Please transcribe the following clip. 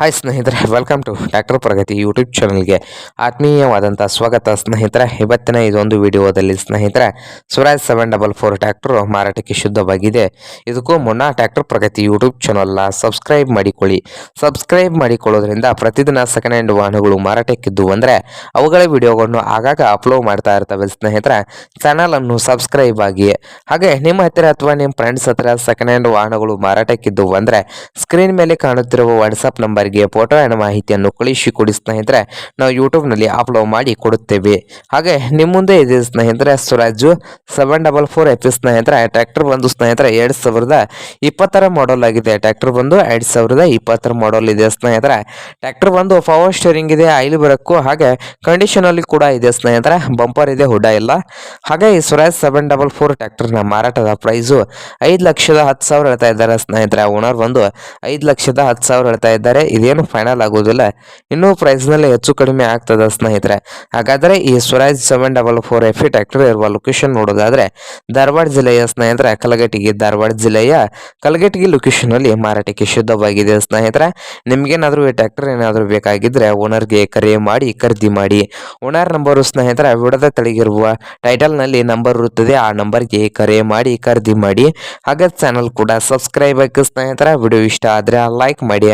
Hi ಸ್ನೇಹಿತರೆ welcome to doctor Pragathi YouTube ಚಾನಲ್ಗೆ ಆತ್ಮೀಯವಾದಂಥ ಸ್ವಾಗತ. ಸ್ನೇಹಿತರೆ, ಇವತ್ತಿನ ಇದೊಂದು ವಿಡಿಯೋದಲ್ಲಿ ಸ್ನೇಹಿತರೆ Swaraj seven double four tractor ಮಾರಾಟಕ್ಕೆ ಶುದ್ಧವಾಗಿದೆ. ಇದಕ್ಕೂ ಮುನ್ನ ಟ್ಯಾಕ್ಟರ್ ಪ್ರಗತಿ ಯೂಟ್ಯೂಬ್ ಚಾನಲ್ನ ಸಬ್ಸ್ಕ್ರೈಬ್ ಮಾಡಿಕೊಳ್ಳಿ. ಸಬ್ಸ್ಕ್ರೈಬ್ ಮಾಡಿಕೊಳ್ಳೋದ್ರಿಂದ ಪ್ರತಿದಿನ ಸೆಕೆಂಡ್ ಹ್ಯಾಂಡ್ ವಾಹನಗಳು ಮಾರಾಟಕ್ಕಿದ್ದು ಅಂದರೆ ಅವುಗಳ ವಿಡಿಯೋಗಳನ್ನು ಆಗಾಗ ಅಪ್ಲೋಡ್ ಮಾಡ್ತಾ ಇರ್ತವೆ ಸ್ನೇಹಿತರೆ. ಚಾನಲನ್ನು ಸಬ್ಸ್ಕ್ರೈಬ್ ಆಗಿ. ಹಾಗೆ ನಿಮ್ಮ ಹತ್ತಿರ ಅಥವಾ ನಿಮ್ಮ ಫ್ರೆಂಡ್ಸ್ ಹತ್ತಿರ ಸೆಕೆಂಡ್ ಹ್ಯಾಂಡ್ ವಾಹನಗಳು ಮಾರಾಟಕ್ಕಿದ್ದು ಅಂದರೆ ಸ್ಕ್ರೀನ್ ಮೇಲೆ ಕಾಣುತ್ತಿರುವ ವಾಟ್ಸಪ್ ನಂಬರ್ಗೆ ಫೋಟೋ ಆ್ಯಂಡ್ ಮಾಹಿತಿಯನ್ನು ಕಳಿಸಿ ಕೊಡಿ ಸ್ನೇಹಿತರೆ. ನಾವು ಯೂಟ್ಯೂಬ್ನಲ್ಲಿ ಅಪ್ಲೋಡ್ ಮಾಡಿ ಕೊಡುತ್ತೇವೆ. ಹಾಗೆ ನಿಮ್ಮ ಮುಂದೆ ಇದೆ ಸ್ನೇಹಿತರೆ Swaraj seven double four F ಸ್ನೇಹಿತರೆ. ಟ್ರ್ಯಾಕ್ಟರ್ ಬಂದು ಸ್ನೇಹಿತರೆ ಎರಡು ಸಾವಿರದ ಇಪ್ಪತ್ತರ ಮಾಡಲ್ ಆಗಿದೆ. ಟ್ರ್ಯಾಕ್ಟರ್ ಬಂದು ಎರಡು ಸಾವಿರದ ಇಪ್ಪತ್ತರ ಮಾಡಲ್ ಇದೆ ಸ್ನೇಹಿತರೆ. ಟ್ರ್ಯಾಕ್ಟರ್ ಬಂದು ಪವರ್ ಸ್ಟೇರಿಂಗ್ ಇದೆ ಆಯಿಲ್ ಬರಕ್ಕೂ ಹಾಗೆ ಕಂಡೀಷನಲ್ಲಿ ಕೂಡ ಇದೆ ಸ್ನೇಹಿತರೆ. ಬಂಪರ್ ಇದೆ, ಹುಡ ಇಲ್ಲ. ಹಾಗೆ ಈ ಸ್ವರಾಜ್ ಸೆವೆನ್ ಡಬಲ್ ಫೋರ್ ಟ್ರ್ಯಾಕ್ಟರ್ನ ಮಾರಾಟದ ಪ್ರೈಸು ಐದು ಲಕ್ಷದ ಹತ್ತು ಸಾವಿರ ಹೇಳ್ತಾ ಇದ್ದಾರೆ ಸ್ನೇಹಿತರೆ. ಓನರ್ ಬಂದು ಐದು ಲಕ್ಷದ ಹತ್ತು ಸಾವಿರ ಹೇಳ್ತಾ ಇದ್ದಾರೆ. ಇದೇನು ಫೈನಲ್ ಆಗೋದಿಲ್ಲ. ಇನ್ನೂ ಪ್ರೈಸ್ನಲ್ಲಿ ಹೆಚ್ಚು ಕಡಿಮೆ ಆಗ್ತದೆ ಸ್ನೇಹಿತರೆ. ಹಾಗಾದರೆ ಈ Swaraj seven double four F tractor ಇರುವ ಲೊಕೇಶನ್ ನೋಡೋದಾದ್ರೆ ಧಾರವಾಡ ಜಿಲ್ಲೆಯ ಸ್ನೇಹಿತರೆ ಕಲಗಟ್ಟಿಗೆ ಧಾರವಾಡ ಜಿಲ್ಲೆಯ ಕಲಗಟ್ಟಿಗೆ ಲೊಕೇಶನ್ ಅಲ್ಲಿ ಮಾರಾಟಕ್ಕೆ ಶುದ್ಧವಾಗಿದೆ ಸ್ನೇಹಿತರೆ. ನಿಮಗೇನಾದರೂ ಈ ಟ್ರ್ಯಾಕ್ಟರ್ ಏನಾದರೂ ಬೇಕಾಗಿದ್ರೆ ಓನರ್ಗೆ ಕರೆ ಮಾಡಿ, ಖರೀದಿ ಮಾಡಿ. ಓನರ್ ನಂಬರು ಸ್ನೇಹಿತರೆ, ವಿಡದ ತಳಗಿರುವ ಟೈಟಲ್ನಲ್ಲಿ ನಂಬರ್ ಇರುತ್ತದೆ, ಆ ನಂಬರ್ಗೆ ಕರೆ ಮಾಡಿ, ಖರೀದಿ ಮಾಡಿ. ಹಾಗೆ ಚಾನಲ್ ಕೂಡ ಸಬ್ಸ್ಕ್ರೈಬ್ ಆಗಿ ಸ್ನೇಹಿತರೆ. ವಿಡಿಯೋ ಇಷ್ಟ ಆದರೆ ಲೈಕ್ ಮಾಡಿ.